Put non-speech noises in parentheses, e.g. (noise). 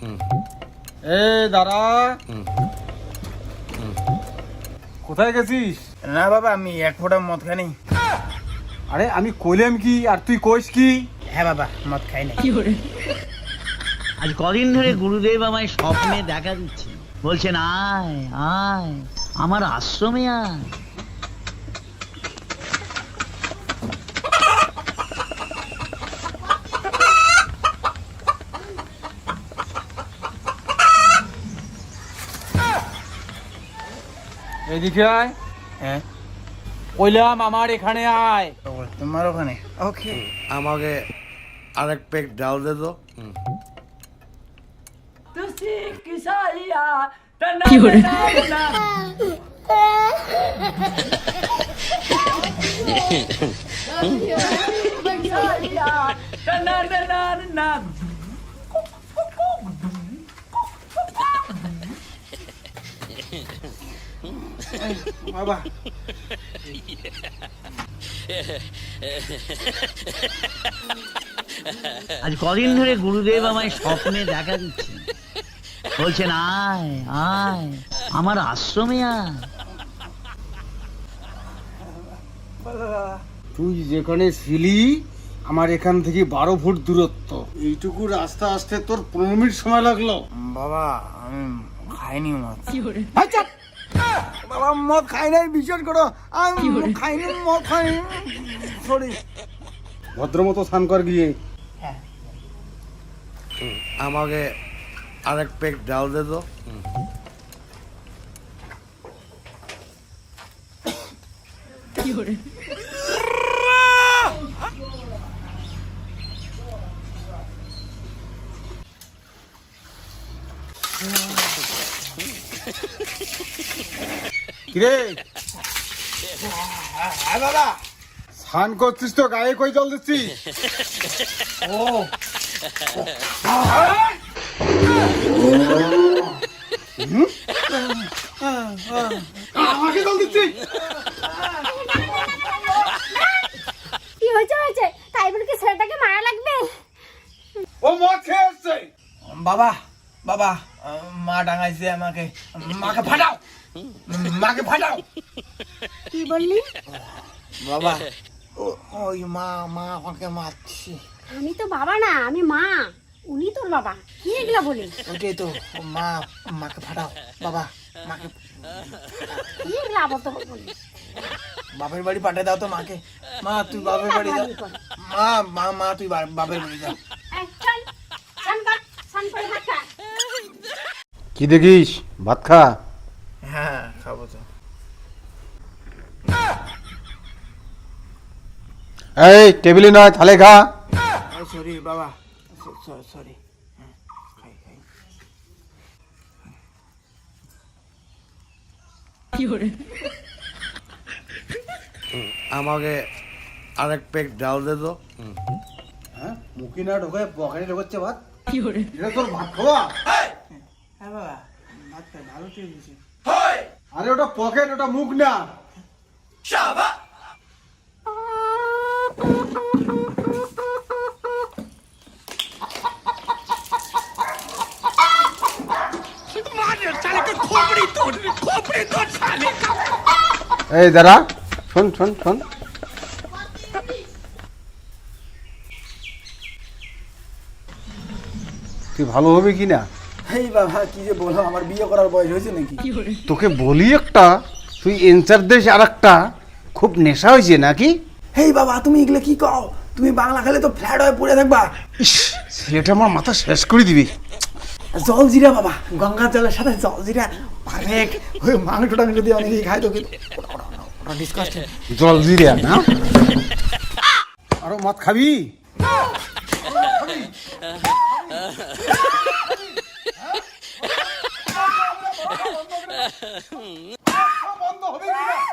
এ দাঁড়া। কোথায় গেছিস? না বাবা আমি এক ফোঁটা মদ খাই নাই আরে আমি কইলাম কি আর তুই কইস কি? হ্যাঁ বাবা মদ খাই নাই আজ কদিন ধরে গুরুদেব আমায় স্বপ্নে দেখা দিচ্ছে। বলছেন আয় আয় আমার আশ্রমে আয়। এদিকে আয়। হ্যাঁ। কইলাম আমার এখানে আয়। ও, তোমার ওখানে। ওকে আমাকে আরেক পেক ডাল দে তো। (laughs) (laughs) বাবা (laughs) আজ কদিন ধরে গুরুদেব আমায় স্বপ্নে দেখা দিচ্ছে। বলছেন আয় আয় আমার আশ্রমে আয়। তুই যেখানে ছিলি আমার এখান থেকে বারো ফুট দূরত্ব। এইটুকু রাস্তা আসতে তোর পনেরো মিনিট সময় লাগল। বাবা আমি খাইনি চাপ! বাবা মদ খাই নাই বিশ্বাস করো। আমি খাইনি মদ খাইনি। সরি ভদ্র মতো স্নান কর গিয়ে। আমাকে আরেক পেক ডাল দে তো। কিরে? হ্যাঁ বাবা স্নান করছিস তো গায়ে কই জল দিচ্ছিস? ও। আমাকে জল দিচ্ছিস? কি হয়েছে হয়েছে? তাই বলে কি ছেলেটাকে মারা লাগবে? ও মদ খেয়ে বাবা বাবা মা ডাঙাইছে আমাকে। মাকে ফাটাও! মাকে ফাটাও! কি বললি? বাবা ও- ওই মা মা আমাকে মারছে। আমি তো বাবা না আমি মা। উনি তোর বাবা। কি এগুলা বলি ওটাই তো মা মাকে ফাটাও বাবা মাকে কি এগুলা আবার তো বলি বাপের বাড়ি পাঠিয়ে দাও তো মাকে। মা তুই বাপের বাড়ি যা। মা মা মা তুই বাপের বাড়ি যা এই, চল স্নান কর স্নান করে ভাত খা কি দেখিস? ভাত খা। হ্যাঁ খাব তো। এই টেবিলে নয় থালে খা। সরি বাবা। সরি। খাই খাই। আমাকে আরেক পেক ডাল দে তো। হ্যাঁ মুখি না ঢোকায় পকেটে ঢোকাচ্ছে ভাত। এটা তোর ভাত খাওয়া? হ্যাঁ বাবা ভালো আরে ওটা পকেট ওটা মুখ না। এই দাঁড়া। শোন শোন শোন। তুই ভালো হবে কি না? এই বাবা কি যে বলো আমার বিয়ে করার বয়স হয়েছে নাকি? তোকে বলি একটা তুই এনসার দেশ আর একটা খুব নেশা হয়েছে নাকি? হেই বাবা তুমি এগুলো কি কও? তুমি বাংলা খেলে তো ফ্ল্যাট হয়ে পড়ে থাকবা। ইস ছেলেটা আমার মাথা শেষ করে দিবি। জল জিরা বাবা গঙ্গা জলের সাথে জল জিরা পারফেক্ট ওই মাংস টাংস যদি অনেকেই খায় তো জল জিরিয়া না? আরও মদ খাবি? (laughs) (laughs) (laughs) বন্ধ হবে কিনা?